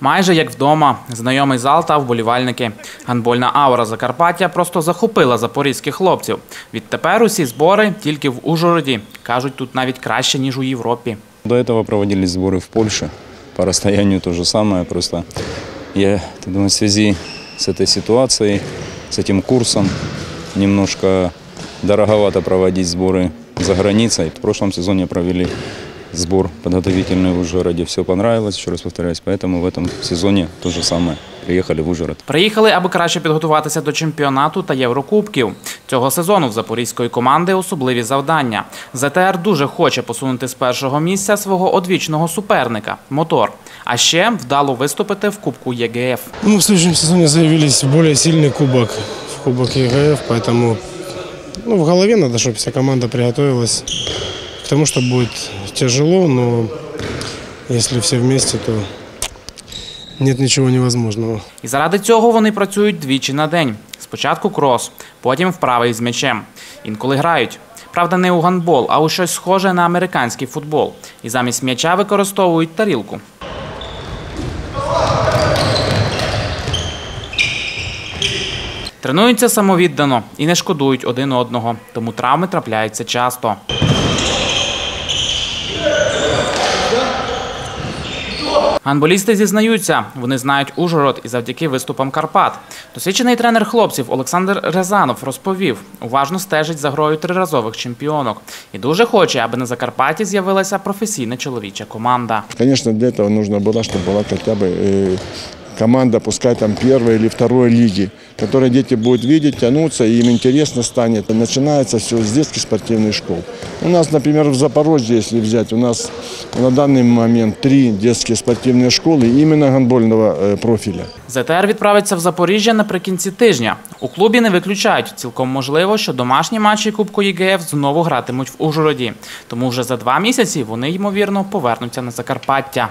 Майже як вдома, знайомий зал та вболівальники. Гандбольна аура Закарпаття просто захопила запорізьких хлопців. Відтепер усі збори тільки в Ужгороді. Кажуть, тут навіть краще, ніж у Європі. До этого проводились сборы в Польше. По расстоянию то же самое. Просто я так думаю, в связи с этой ситуацией, с этим курсом, немножко дороговато проводить сборы за границей. В прошлом сезоне провели сбор подготовительный в Ужгороде. Все понравилось, еще раз повторяюсь. Поэтому в этом сезоне то же самое. Приехали в Ужгород. Приїхали, аби краще підготуватися до чемпіонату та Єврокубків. Цього сезону в запорізької команди особливі завдання. ЗТР дуже хоче посунути з першого місця свого одвічного суперника мотор. А ще вдало виступити в Кубку ЄГФ. Ну, в следующем сезоне заявились в более сильный кубок, в кубок ЕГФ, поэтому ну, в голове надо, чтобы вся команда приготовилась к тому, что будет тяжело, но если все вместе, то нет ничего невозможного. І заради цього вони працюють двічі на день. Спочатку крос, потім вправи з м'ячем. Інколи грають. Правда, не у гандбол, а у щось схоже на американський футбол. І замість м'яча використовують тарілку. Тренуються самовіддано і не шкодують один одного, тому травми трапляються часто. Гандболісти зізнаються, вони знають Ужгород і завдяки виступам Карпат. Досвідчений тренер хлопців Олександр Резанов розповів, уважно стежить за грою триразових чемпіонок і дуже хоче, аби на Закарпатті з'явилася професійна чоловіча команда. Конечно, для этого нужно было, чтобы была хотя бы э, команда, пускай там первой или второй лиги, которой дети будут видеть, тянуться, и им интересно станет. Начинается все с детских спортивных школ. У нас, например, в Запорожье, если взять, у нас на данный момент три детские спортивные школы именно гандбольного э, профиля. ЗТР відправиться в Запоріжжя наприкінці тижня. У клубі не виключають. Цілком можливо, що домашні матчі Кубку ЄГФ знову гратимуть в Ужгороді. Тому вже за два місяці вони, ймовірно, повернуться на Закарпаття.